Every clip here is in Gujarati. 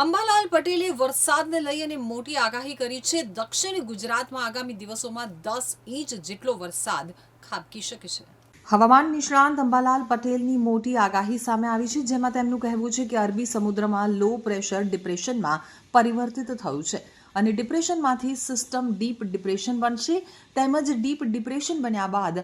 અંબાલાલ પટેલે વરસાદને લઈ અને મોટી આગાહી કરી છે. દક્ષિણ ગુજરાતમાં આગામી દિવસોમાં દસ ઇંચ જેટલો વરસાદ ખાબકી શકે છે. હવામાન નિષ્ણાંત અંબાલાલ પટેલની મોટી આગાહી સામે આવી છે, જેમાં તેમનું કહેવું છે કે અરબી સમુદ્રમાં લો પ્રેશર ડિપ્રેશનમાં પરિવર્તિત થયું છે અને ડિપ્રેશનમાંથી સિસ્ટમ ડીપ ડિપ્રેશન બનશે. તેમજ ડીપ ડિપ્રેશન બન્યા બાદ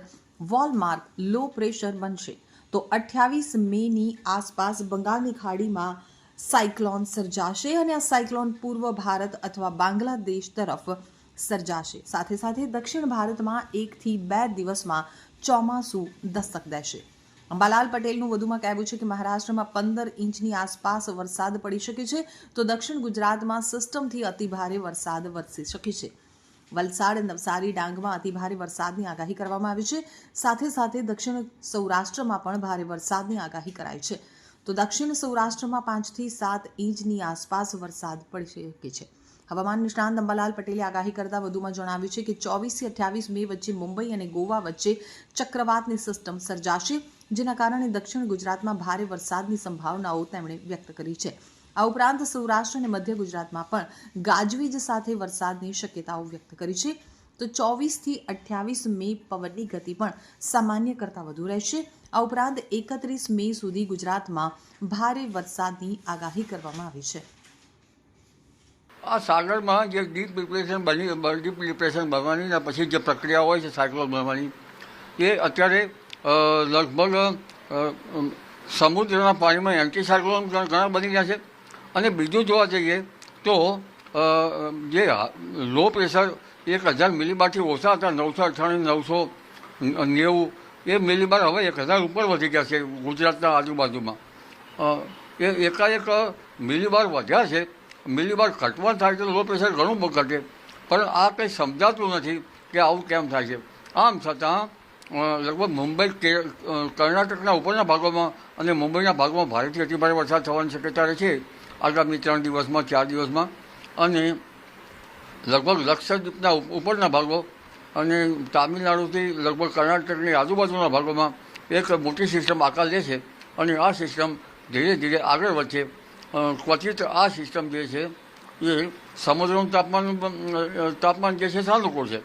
વોલમાર્ક લો પ્રેશર બનશે. તો અઠ્યાવીસ મેની આસપાસ બંગાળની ખાડીમાં સાયક્લોન સર્જાશે અને આ સાયક્લોન પૂર્વ ભારત અથવા બાંગ્લાદેશ તરફ સર્જાશે. સાથે સાથે દક્ષિણ ભારતમાં એકથી બે દિવસમાં ચોમાસું દસ્તક દેશે. અંબાલાલ પટેલનું વધુમાં કહેવું છે કે મહારાષ્ટ્રમાં પંદર ઇંચની આસપાસ વરસાદ પડી શકે છે, તો દક્ષિણ ગુજરાતમાં સિસ્ટમથી અતિભારે વરસાદ વરસી શકે છે. વલસાડ, નવસારી, ડાંગમાં અતિભારે વરસાદની આગાહી કરવામાં આવી છે. સાથે સાથે દક્ષિણ સૌરાષ્ટ્રમાં પણ ભારે વરસાદની આગાહી કરાઈ છે. તો દક્ષિણ સૌરાષ્ટ્રમાં પાંચથી સાત ઇંચની આસપાસ વરસાદ પડી શકે છે. હવામાન નિષ્ણાંત અંબાલાલ પટેલે આગાહી કરતા વધુમાં જણાવ્યું છે કે ચોવીસથી અઠ્યાવીસ મે વચ્ચે મુંબઈ અને ગોવા વચ્ચે ચક્રવાતની સિસ્ટમ સર્જાશે, જેના કારણે દક્ષિણ ગુજરાતમાં ભારે વરસાદની સંભાવનાઓ તેમણે વ્યક્ત કરી છે. આ ઉપરાંત સૌરાષ્ટ્ર અને મધ્ય ગુજરાતમાં પણ ગાજવીજ સાથે વરસાદની શક્યતાઓ વ્યક્ત કરી છે. તો ચોવીસથી અઠ્યાવીસ મે પવનની ગતિ પણ સામાન્ય કરતાં વધુ રહેશે. આ ઉપરાંત એકત્રીસ મે સુધી ગુજરાતમાં ભારે વરસાદની આગાહી કરવામાં આવી છે. આ સાગરમાં જે ડીપ ડિપ્રેશન બની ડીપ ડિપ્રેશન બનવાની ને પછી જે પ્રક્રિયા હોય છે સાયક્લોન બનવાની, એ અત્યારે લગભગ સમુદ્રના પાણીમાં એન્ટી સાયક્લોન ઘણા બની ગયા છે. અને બીજું જોવા જઈએ તો જે લો પ્રેશર એક હજાર મિલીબારથી ઓછા હતા, નવસો અઠ્ઠાણું, નવસો નેવું એ મિલીબાર હવે એક હજાર ઉપર વધી ગયા છે ગુજરાતના આજુબાજુમાં. એ એકાએક મિલીબાર વધ્યા છે. મિલીબાર ઘટવા થાય તો લો પ્રેશર ઘણું ઘટે. પણ આ કંઈ સમજાતું નથી કે આવું કેમ થાય છે. આમ છતાં લગભગ મુંબઈ, કે કર્ણાટકના ઉપરના ભાગોમાં અને મુંબઈના ભાગમાં ભારેથી અતિભારે વરસાદ થવાની શક્યતા રહે છે આગામી ત્રણ દિવસમાં, ચાર દિવસમાં. અને લગભગ લક્ષદ્વીપના ઉપ- ઉપરના ભાગો અને તામિલનાડુથી લગભગ કર્ણાટકની આજુબાજુના ભાગોમાં એક મોટી સિસ્ટમ આકાર લે છે અને આ સિસ્ટમ ધીરે ધીરે આગળ વધશે ક્વચિત આ સિસ્ટમ જે છે, એ સમુદ્રનું તાપમાન તાપમાન જે છે સાનુકૂળ છે.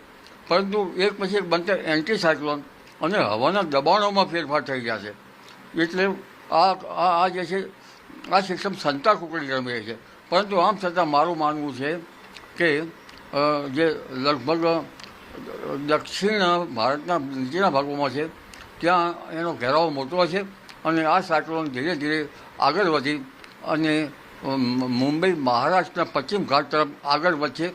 પરંતુ એક પછી એક બનતા એન્ટીસાયક્લોન અને હવાના દબાણોમાં ફેરફાર થઈ ગયા છે. એટલે આ આ જે છે, આ સિસ્ટમ સંતા કુકડી રમી છે. પરંતુ આમ છતાં મારું માનવું છે કે જે લગભગ દક્ષિણ ભારતના નીચેના ભાગોમાં છે, ત્યાં એનો ઘેરાવો મોટો છે અને આ સાયક્લોન ધીરે ધીરે આગળ વધી અને મુંબઈ, મહારાષ્ટ્રના પશ્ચિમ ઘાટ તરફ આગળ વધશે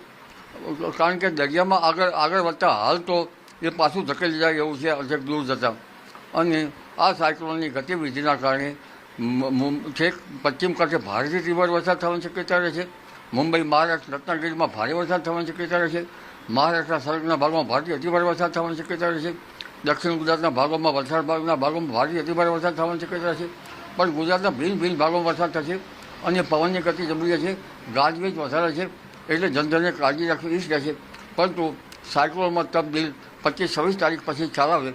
કારણ કે દરિયામાં આગળ આગળ વધતા હાલ તો એ પાછું ધકેલી જાય એવું છે અધેક દૂર જતાં. અને આ સાયક્લોનની ગતિવિધિના કારણે છેક પશ્ચિમ કાંઠે ભારતીય રિવર વરસાદ થવાની શક્યતા રહે છે. મુંબઈ મહારાષ્ટ્ર રત્નાગીરીમાં ભારે વરસાદ થવાની શક્યતા રહે છે. મહારાષ્ટ્રના સર્વના ભાગમાં ભારે અતિભારે વરસાદ થવાની શક્યતા રહે છે. દક્ષિણ ગુજરાતના ભાગોમાં વલસાડ ભાગના ભાગોમાં ભારે અતિભારે વરસાદ થવાની શક્યતા રહેશે પણ ગુજરાતના ભિન્ન ભિન્ન ભાગોમાં વરસાદ થશે. અને પવનની ગતિ જબરી છે ગાજવીજ વધારે છે. એટલે જનધનને કાળજી રાખવી ઈચ્છ રહેશે. પરંતુ સાયક્લોનમાં તબદીલ પચીસ છવ્વીસ તારીખ પછી ચાલાવે